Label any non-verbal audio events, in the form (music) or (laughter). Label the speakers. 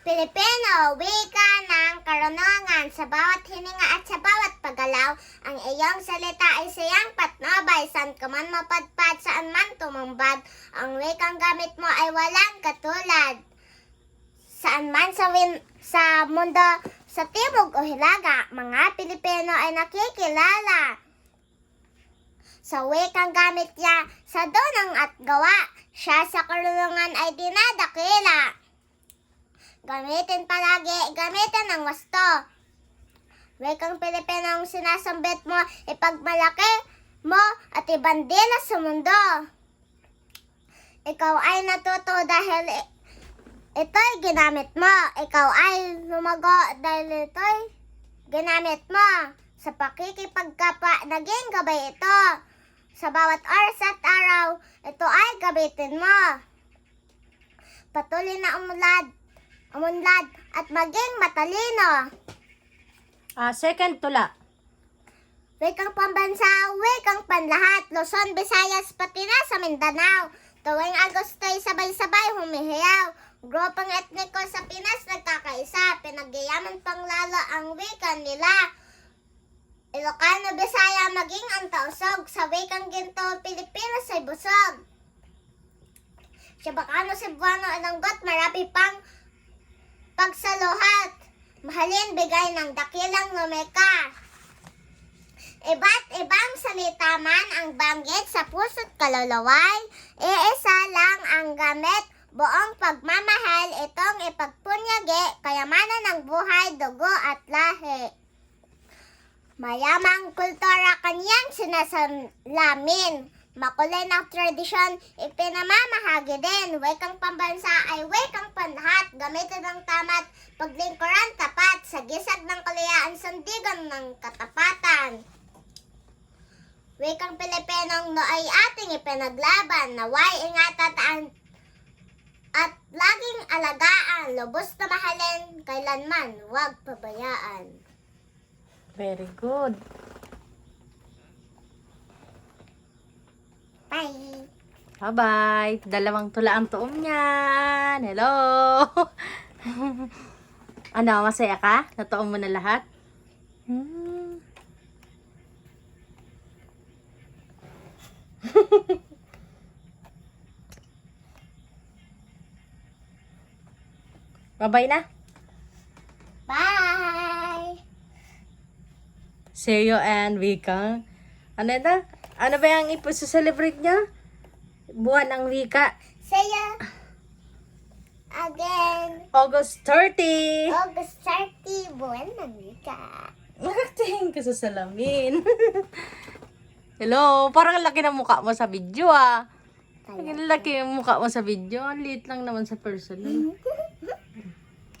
Speaker 1: Pilipino, wika ng karunungan sa bawat hininga at sa bawat paggalaw. Ang iyong salita ay siyang patnobay, saan ka man mapadpad, saan man tumumbad. Ang wikang gamit mo ay walang katulad. Saan man sa, win- sa mundo, sa timog o hilaga, mga Pilipino ay nakikilala. Sa wikang gamit niya, sa dunang at gawa, siya sa karunungan ay dinadakila. Gamitin palagi, gamitin ng wasto. Wikang Pilipino ang sinasambit mo, ipagmalaki mo at ibandila sa mundo. Ikaw ay natuto dahil ito'y ginamit mo. Ikaw ay lumago dahil ito'y ginamit mo. Sa pakikipagkapa, naging gabay ito. Sa bawat oras at araw, ito ay gamitin mo. Patuloy na umulad, umunlad at maging matalino.
Speaker 2: Ah, second tula.
Speaker 1: Wikang pambansa, wikang panlahat, Luzon, Visayas, pati na sa Mindanao. Tuwing Agosto'y sabay-sabay humihiyaw. Grupong etniko sa Pinas nagkakaisa, pinagyayaman pang lalo ang wika nila. Ilocano, Bisaya, maging ang tausog, sa wikang ginto, Pilipinas ay busog. Siyabakano, Cebuano, Ananggot, marami pang pagsaluhat. Mahalin bigay ng dakilang numeka. Iba't ibang salita man ang banggit sa puso't kalulaway, iisa lang ang gamit, buong pagmamahal itong ipagpunyagi, kayamanan ng buhay, dugo at lahi. Mayamang kultura kanyang sinasalamin. Makulay na tradisyon, ipinamamahagi din. Wikang pambansa ay wikang panlahat. Gamitin ng tamat, paglingkuran tapat. Sa gisag ng kalayaan, sandigan ng katapatan. Wikang Pilipinong no ay ating ipinaglaban. Naway ingatan at laging alagaan. Lubos na mahalin, kailanman huwag pabayaan.
Speaker 2: Very good.
Speaker 1: Bye!
Speaker 2: Bye-bye. Dalawang tula ang tuom niyan. Hello. (laughs) ano, masaya ka? Natuom mo na lahat? Hmm. (laughs) Bye-bye na.
Speaker 1: Bye!
Speaker 2: Seyo and Wika. Ano na? Ano ba yung ipo-celebrate niya? Buwan ng Wika.
Speaker 1: See ya again.
Speaker 2: August 30.
Speaker 1: August 30, buwan ng wika.
Speaker 2: Nakatingin ka sa salamin. (laughs) Hello, parang ang laki ng mukha mo sa video ah. Ang laki ng mukha mo sa video. Ang liit lang naman sa personal.